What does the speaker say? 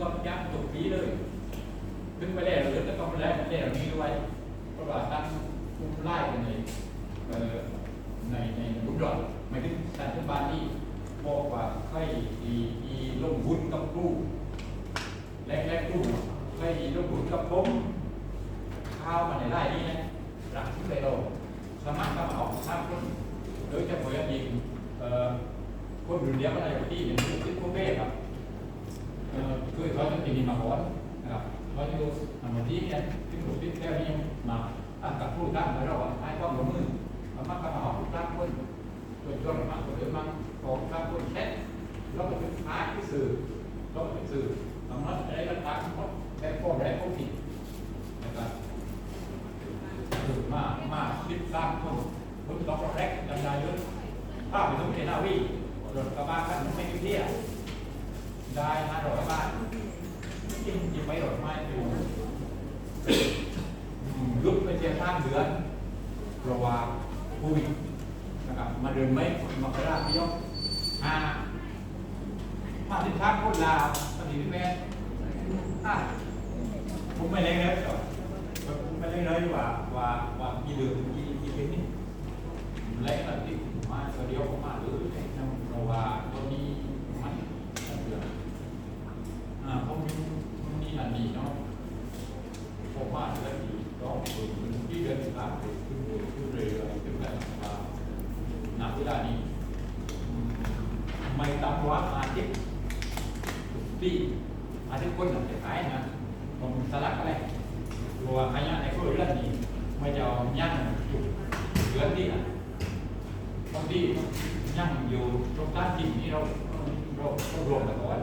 ก็ยักษ์ตุกปีเลยขึ้นไปแล้วหรือจะต้องไปแล้วแล้วนี้ด้วยเพราะว่าตั้งผู้ไล่กันในในในบุญดอนหมายถึงสันติบาลที่บอกว่าใครดีดีลงบุญกับครูและและครูใครดีลงบุญกับผมข้าวมาในไร่นี้นะหลังที่ไปเราสามารถทำเอาสร้างคนโดยเฉพาะอย่างยิ่งเอ่อคนรุ่นเดียวกันอะไรที่อย่างที่ที่พวกเบ้ครับ เอ่อคือ มาก่อนนะครับเขาจะดูอันที่เนี่ยที่ถูกที่แก้วนี่มาอ่กับผู้ตั้งแล้วเราให้ความร่วมมือมามากับเอาผู้ตั้งคนโดยตัวมาตัวเดิมมาของตั้งคนแค่เราก็เป็นท้ายที่สื่อเราก็เป็นสื่อสามารถได้รับการทั้งหมดและข้อแรกข้อผิดนะครับสื่อมามาคิดสร้างคนคนต้องแรกจำได้เยอะภาพเป็นต้องเป็นหน้าวิ่งรถกระบะกันไม่เที่ยวได้ห้าร้อยบาท กินกินไปหรอกไม่ดูลุกไปเจียข้ามเดือนระว่าโควิดนะครับมาเดินไม่มาพราพิยกอ่ามาสินค้าโคตรลาวปฏิทินแม่อะผมไม่เล่นเลยก่อนผมไม่เล่นเลยว่าว่าว่ากี่เดือนกี่กี่เป็นนี่เล่นแบบที่มาตัวเดียวผมมาเลยเพระว่าวนี้มันเดือน อ่าผมมี ดีเนาะผมว่าเดือนที่ต้องฝึกที่เดือนที่สามฝึกขึ้นเรื่อยขึ้นเรือขึ้นแบบว่าณเวลานี้ ไม่ต่ำกว่าอาทิตย์ปีอาทิตย์คนหนึ่งจะขายนะผมสลักอะไรตัวขยะในคนเรื่องนี้ไม่จะเอาย่างจุดเดือนที่อะบางทีย่างอยู่ตรงด้านที่นี่เราเรารวมกันก่อน